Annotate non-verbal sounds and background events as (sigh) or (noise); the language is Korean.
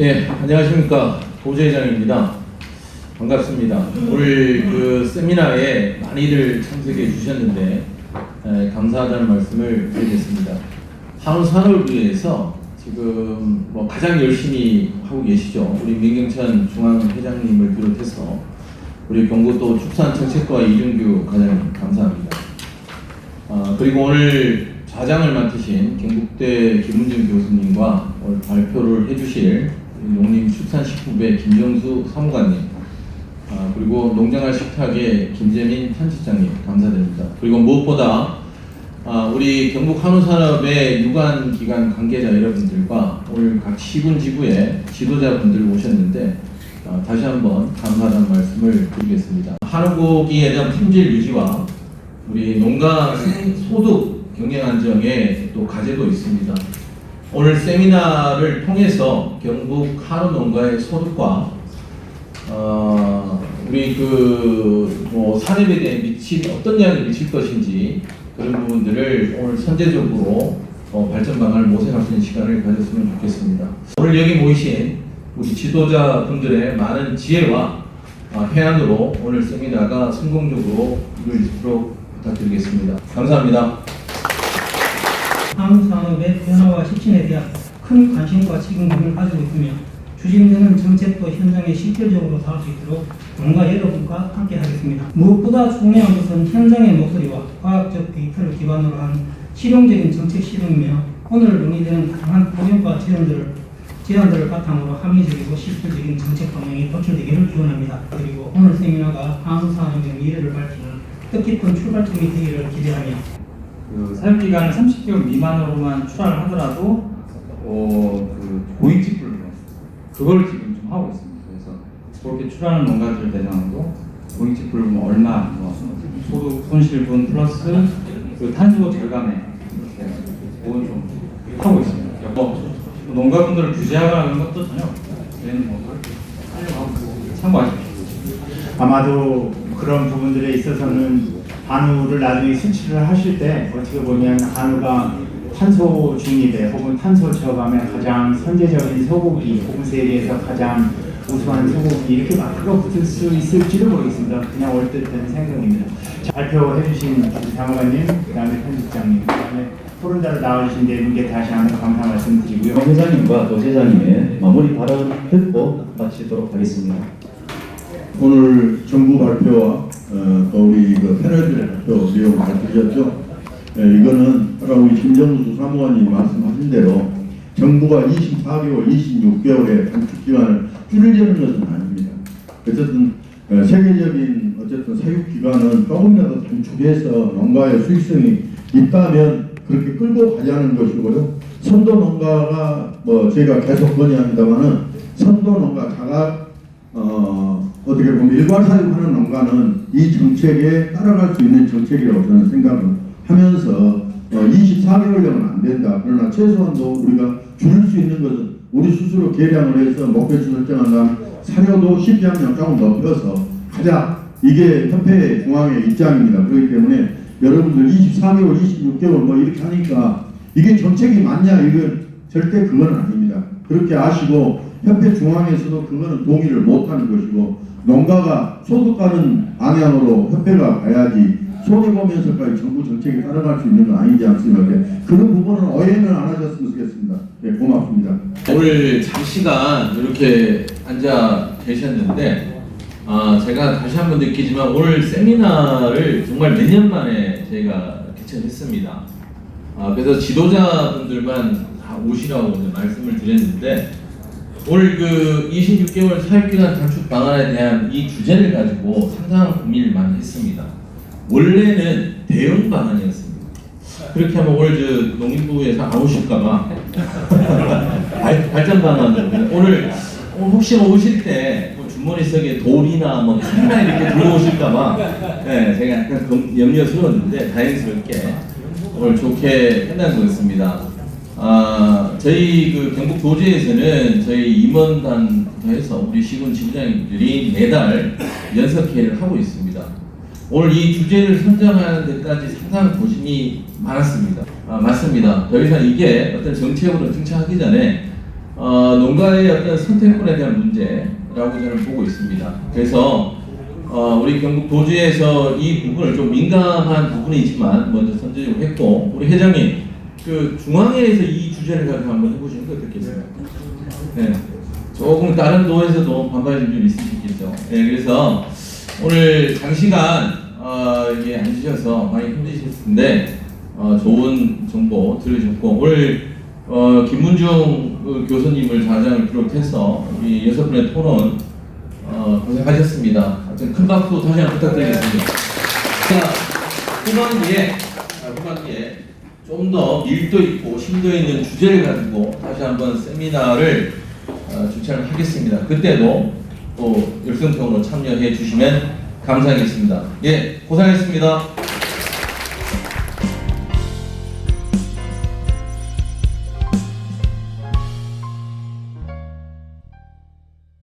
예, 안녕하십니까. 도재장입니다. 반갑습니다. 오늘 그 세미나에 많이들 참석해 주셨는데, 에, 감사하다는 말씀을 드리겠습니다. 한우 산업위에서 지금 뭐 가장 열심히 하고 계시죠. 우리 민경찬 중앙회장님을 비롯해서 우리 경북도 축산정책과 이준규 과장님 감사합니다. 아, 그리고 오늘 좌장을 맡으신 경북대 김문준 교수님과 오늘 발표를 해주실 농림 축산식품부의 김정수 사무관님, 아, 그리고 농장할 식탁의 김재민 편집장님 감사드립니다. 그리고 무엇보다 아, 우리 경북 한우산업의 유관 기관 관계자 여러분들과 오늘 각 시군 지구의 지도자분들 오셨는데 아, 다시 한번 감사하다는 말씀을 드리겠습니다. 한우고기에 대한 품질 유지와 우리 농가 소득 경영 안정에 또 과제도 있습니다. 오늘 세미나를 통해서 경북 한우 농가의 소득과 어, 우리 그뭐 산업에 대해 미친 어떤 영향을 미칠 것인지 그런 부분들을 오늘 선제적으로 어, 발전 방안을 모색할 수 있는 시간을 가졌으면 좋겠습니다. 오늘 여기 모이신 우리 지도자분들의 많은 지혜와 아, 해안으로 오늘 세미나가 성공적으로 이루어지도록 부탁드리겠습니다. 감사합니다. 한국 산업의 변화와 혁신에 대한 큰 관심과 책임감을 가지고 있으며 추진되는 정책도 현장에 실질적으로 닿을 수 있도록 농가 여러분과 함께 하겠습니다. 무엇보다 중요한 것은 현장의 목소리와 과학적 데이터를 기반으로 한 실용적인 정책 실행이며 오늘 논의되는 다양한 고민과 제안들을 제안들을 바탕으로 합리적이고 실질적인 정책 방향이 도출되기를 기원합니다. 그리고 오늘 세미나가 한국 산업의 미래를 밝히는 뜻깊은 출발점이 되기를 기대하며 그 사육 기간을 30개월 미만으로만 출하를 하더라도 어, 그 풀로 그걸 지금 좀 하고 있습니다. 그래서 그렇게 출하하는 농가들 대상으로 풀뭐 얼마 뭐 소득 손실분 플러스 그 탄소 절감에 이렇게 좀 하고 있습니다. 뭐 농가분들을 그런 것도 전혀 없습니다. 저희는 뭐. 참고하십시오. 아마도 그런 부분들에 있어서는 한우를 나중에 수치를 하실 때 어떻게 보면 한우가 탄소 중립에 혹은 탄소 저감에 가장 선제적인 소고기 혹은 세계에서 가장 우수한 소고기 이렇게 마크가 붙을 수 있을지도 모르겠습니다. 그냥 얼뜻한 생각입니다. 자, 발표해 주신 사무관님, 그 다음에 편집장님, 그 다음에 토론자로 나와주신 네 분께 다시 한번 감사 말씀드리고요. 정 회장님과 도제장님의 마무리 발언 듣고 마치도록 하겠습니다. 오늘 정부 발표와 어, 또 우리 그 패널들의 발표 내용 잘 들으셨죠? 예, 이거는 아까 우리 김정수 사무관님 말씀하신 대로 정부가 24개월, 26개월의 단축 기간을 줄이려는 것은 아닙니다. 어쨌든 어, 세계적인 어쨌든 사육 기간은 조금이라도 단축해서 농가의 수익성이 있다면 그렇게 끌고 가자는 것이고요. 선도 농가가 뭐 제가 계속 건의합니다만은 선도 농가 자가 어, 어떻게 보면 일괄 사육하는 농가는 이 정책에 따라갈 수 있는 정책이라고 저는 생각을 하면서 어, 24개월령은 안 된다. 그러나 최소한도 우리가 줄일 수 있는 것은 우리 스스로 계량을 해서 목표치 설정한 다음 사료도 시피함량 조금 높여서 가자. 이게 협회 중앙의 입장입니다. 그렇기 때문에 여러분들 24개월, 26개월 뭐 이렇게 하니까 이게 정책이 맞냐? 이건 절대 그건 아닙니다. 그렇게 아시고 협회 중앙에서도 그거는 동의를 못하는 것이고 농가가 소득가는 방향으로 협회가 가야지 손해보면서까지 정부 정책에 따라갈 수 있는 건 아니지 않습니까? 네, 그런 부분은 오해는 안 하셨으면 좋겠습니다. 네, 고맙습니다. 오늘 장시간 이렇게 앉아 계셨는데 아, 제가 다시 한번 느끼지만 오늘 세미나를 정말 몇 년 만에 저희가 개최했습니다. 아, 그래서 지도자분들만 다 오시라고 말씀을 드렸는데 오늘 그 26개월 사육기간 단축 방안에 대한 이 주제를 가지고 상당한 고민을 많이 했습니다. 원래는 대응 방안이었습니다. 그렇게 하면 오늘 저 농림부에서 안 오실까봐 (laughs) 발, 발전 방안으로 오늘 오늘 혹시 오실 때뭐 주머니 속에 돌이나 뭐 칼이나 이렇게 들어오실까봐 네, 제가 약간 검- 염려스러웠는데 다행스럽게 오늘 좋게 끝난 것 같습니다. 아, 저희 그 경북 도지에서는 저희 임원단부터 해서 우리 시군 지부장님들이 매달 연석회의를 하고 있습니다. 오늘 이 주제를 선정하는 데까지 상당한 고심이 많았습니다. 아, 맞습니다. 더 이상 이게 어떤 정책으로 등장하기 전에 어, 농가의 어떤 선택권에 대한 문제라고 저는 보고 있습니다. 그래서 어, 우리 경북 도지에서 이 부분을 좀 민감한 부분이지만 먼저 선제적으로 했고 우리 회장님 그 중앙회에서 이 주제를 가지고 한번 해보시는 게 어떻겠어요? 네. 조금 다른 도에서도 반발이 좀 있으시겠죠. 네, 그래서 오늘 장시간 어, 이게 앉으셔서 많이 힘드셨을 텐데 어, 좋은 정보 들으셨고 오늘 어, 김문중 그 교수님을 자장을 비롯해서 우리 여섯 분의 토론 어, 고생하셨습니다. 하여튼 큰 박수 다시 한번 부탁드리겠습니다. 자, 후반기에 아, 후반기에 좀 더 밀도 있고 심도 있는 주제를 가지고 다시 한번 세미나를 어, 주최를 하겠습니다. 그때도 또 열성적으로 참여해 주시면 감사하겠습니다. 예, 고생하셨습니다.